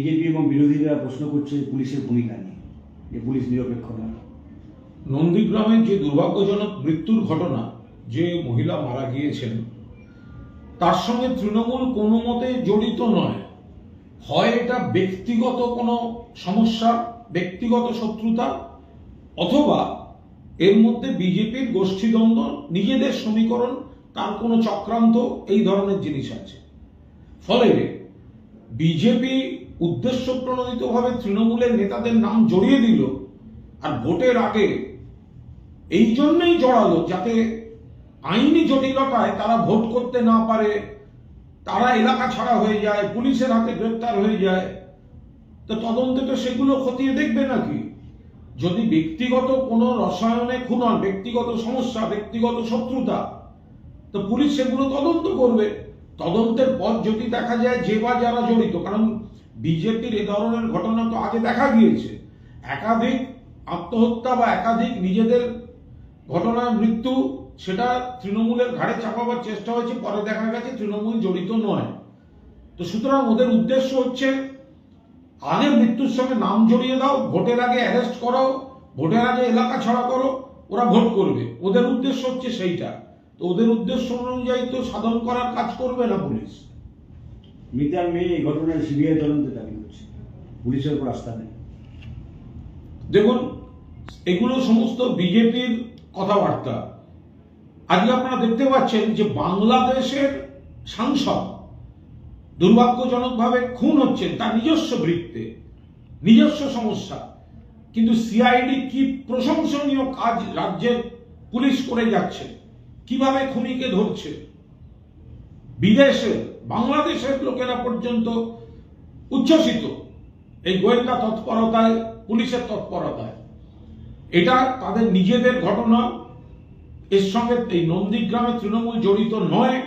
BJP এবং বিরোধীরা প্রশ্ন করছে পুলিশের ভূমিকা নিয়ে, যে পুলিশ নিরপেক্ষ নয় নন্দীগ্রামের যে দুর্ভাগ্যজনক মৃত্যুর ঘটনা, যে মহিলা মারা গিয়েছেন, তার সঙ্গে তৃণমূল কোনো মতে জড়িত নয়। হয় এটা ব্যক্তিগত কোনো সমস্যা, ব্যক্তিগত শত্রুতা, অথবা এর মধ্যে বিজেপির গোষ্ঠীদ্বন্দ্ব, নিজেদের সমীকরণ, তার কোনো চক্রান্ত, এই ধরনের জিনিস আছে। ফলে বিজেপি উদ্দেশ্য প্রণোদিতভাবে তৃণমূলের নেতাদের নাম জড়িয়ে দিল আর ভোটের আগে এই জন্যই জড়ালো যাতে আইনি জটিলতায় তারা ভোট করতে না পারে, তারা এলাকা ছাড়া হয়ে যায়, পুলিশের হাতে গ্রেপ্তার হয়ে যায়। তো তদন্তে তো সেগুলো খতিয়ে দেখবে নাকি? যদি ব্যক্তিগত কোনো রসায়নে খুন ব্যক্তিগত সমস্যা, ব্যক্তিগত শত্রুতা, তো পুলিশ সেগুলো তদন্ত করবে। তদন্তের পর যদি দেখা যায় যে বা যারা জড়িত, কারণ বিজেপির এ ধরনের ঘটনা তো আগে দেখা গিয়েছে। একাধিক আত্মহত্যা বা একাধিক নিজেদের ঘটনায় মৃত্যু, সেটা তৃণমূলের ঘাড়ে চাপাবার চেষ্টা হয়েছে, পরে দেখা গেছে তৃণমূল জড়িত নয়। তো সুতরাং ওদের উদ্দেশ্য হচ্ছে, আগে মৃত্যুর সঙ্গে নাম জড়িয়ে দাও, ভোটের আগে অ্যারেস্ট করো, ভোটের আগে এলাকা ছাড়া করো, ওরা ভোট করবে। ওদের উদ্দেশ্য হচ্ছে সেইটা। তো ওদের উদ্দেশ্য অনুযায়ী তো সাধন করার কাজ করবে না পুলিশ। মিতার মেয়ে এই ঘটনার সিবিআই তদন্তে দাবি করছে। পুলিশের উপর আস্থা নেই। দেখুন, এগুলো সমস্ত বিজেপির কথাবার্তা। আজকে আপনারা দেখতে পাচ্ছেন যে বাংলাদেশের সাংসদ দুর্ভাগ্যজনকভাবে খুন হচ্ছেন তার নিজস্ব বৃত্তে, নিজস্ব সমস্যা। কিন্তু সিআইডি কি প্রশংসনীয় কাজ রাজ্যের পুলিশ করে যাচ্ছে, কীভাবে খুনিকে ধরছে বিদেশে, বাংলাদেশের লোকেরা পর্যন্ত উচ্ছ্বসিত। এই গোয়েন্দা তৎপরতায়, পুলিশের তৎপরতায়। এটা তাদের নিজেদের ঘটনা। এর সঙ্গে এই নন্দীগ্রামে তৃণমূল জড়িত নয়।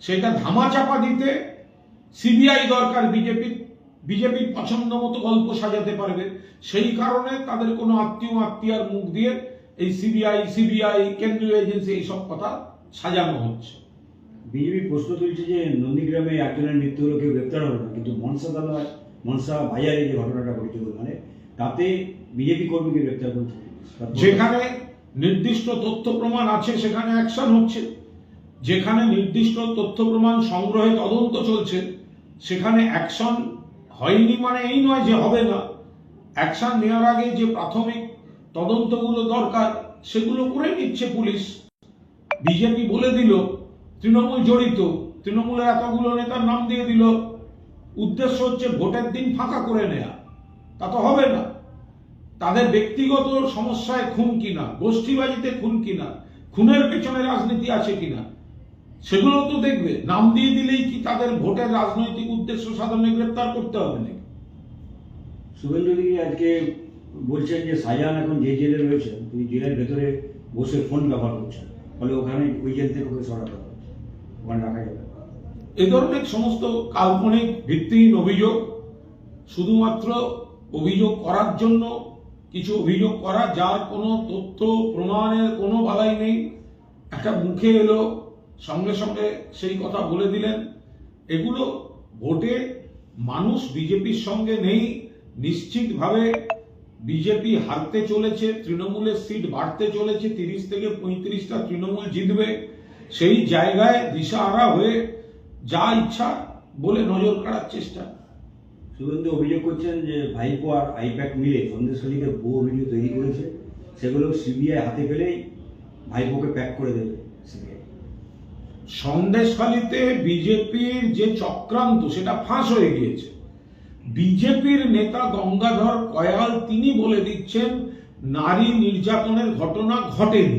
সেটা ধামাচাপা দিতে সিবিআই দরকার, বিজেপি, বিজেপির পছন্দ মতো গল্প সাজাতে পারবে। সেই কারণে তাদের কোনো আত্মীয়, আত্মীয়ার মুখ দিয়ে এই সিবিআই সিবিআই, কেন্দ্রীয় এজেন্সি, এইসব কথা সাজানো হচ্ছে। বিজেপি প্রশ্ন তুলছে যে নন্দীগ্রামে একজনের মৃত্যু হলো কেউ গ্রেপ্তার হলো না, কিন্তু মনসা তালা মনসা বাজারে যে ঘটনাটা ঘটেছে মানে তাতে বিজেপি কর্মীকে গ্রেপ্তার করছে। যেখানে নির্দিষ্ট তথ্য প্রমাণ আছে, সেখানে অ্যাকশন হচ্ছে। যেখানে নির্দিষ্ট তথ্য প্রমাণ সংগ্রহে তদন্ত চলছে, সেখানে অ্যাকশন হয়নি মানে এই নয় যে হবে না। অ্যাকশন নেওয়ার আগে যে প্রাথমিক তদন্তগুলো দরকার, সেগুলো করে নিচ্ছে পুলিশ। বিজেপি বলে দিল তৃণমূল জড়িত। তৃণমূলের এতগুলো নেতার নাম দিয়ে দিল। উদ্দেশ্য হচ্ছে ভোটের দিন ফাঁকা করে নেয়া। তা তো হবে না। তাদের ব্যক্তিগত সমস্যায় খুন কিনা, গোষ্ঠীবাজিতে খুন কিনা, খুনের পেছনে রাজনীতি আছে কিনা সেগুলো তো দেখবে। নাম দিয়ে দিলেই কি তাদের ভোটের রাজনৈতিক উদ্দেশ্য সাধনে গ্রেপ্তার করতে হবে নাকি? শুভেন্দু অধিকারী আজকে বলছেন যে সাজান এখন যে জেলে রয়েছেন তিনি জেলের ভেতরে বসে ফোন ব্যবহার করছেন। ফলে ওখানে ওই জেল থেকে ওকে সরাতে হবে। এ ধরনের সমস্ত কাল্পনিক ভিত্তিহীন অভিযোগ শুধুমাত্র অভিযোগ করার জন্য কিছু অভিযোগ করা, যার কোনো তথ্য, প্রমাণের কোনো বালাই নেই। একটা মুখে এলো, সঙ্গে সঙ্গে সেই কথা বলে দিলেন। এগুলো ভোটে মানুষ বিজেপির সঙ্গে নেই। নিশ্চিতভাবে বিজেপি হারতে চলেছে, তৃণমূলের সিট বাড়তে চলেছে, তিরিশ থেকে পঁয়ত্রিশটা তৃণমূল জিতবে। সেই জায়গায় দিশাহারা হয়ে যা ইচ্ছা বলে নজর কাড়ার চেষ্টা। শুভেন্দু অভিযোগ করছেন যে ভাইপো আর আইপ্যাক মিলে সন্দেশখালীতে ভুয়ো ভিডিও তৈরি করেছে। সেগুলো সিবিআই হাতে পেলেই ভাইপোকে প্যাক করে দেবে সিবিআই। সন্দেশখালিতে বিজেপির যে চক্রান্ত সেটা ফাঁস হয়ে গিয়েছে। বিজেপির নেতা গঙ্গাধর কয়াল তিনি বলে দিচ্ছেন নারী নির্যাতনের ঘটনা ঘটেনি।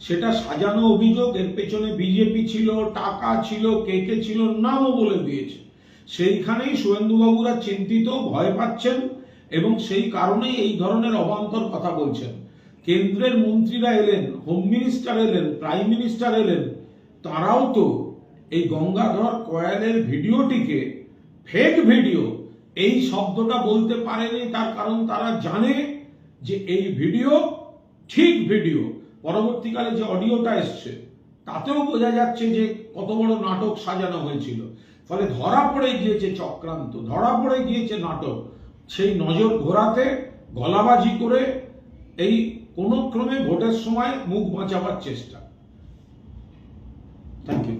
সেটা সাজানো অভিযোগ, এর পেছনে বিজেপি ছিল, টাকা ছিল, কে কে ছিল, নামও বলে দিয়েছে। সেইখানেই শুভেন্দুবাবুরা চিন্তিত, ভয় পাচ্ছেন এবং সেই কারণেই এই ধরনের অবান্তর কথা বলছেন। কেন্দ্রের মন্ত্রীরা এলেন, হোম মিনিস্টার এলেন, প্রাইম মিনিস্টার এলেন, তারাও তো এই গঙ্গাধর কয়ালের ভিডিওটিকে ফেক ভিডিও এই শব্দটা বলতে পারেনি, তার কারণ তারা জানে যে এই ভিডিও ঠিক ভিডিও পরবর্তীকালে যে অডিওটা এসছে, তাতেও বোঝা যাচ্ছে যে কত বড় নাটক সাজানো হয়েছিল। ফলে ধরা পড়ে গিয়েছে চক্রান্ত, ধরা পড়ে গিয়েছে নাটক। সেই নজর ঘোরাতে, গলাবাজি করে এই কোনক্রমে ভোটের সময় মুখ বাঁচাবার চেষ্টা। Thank you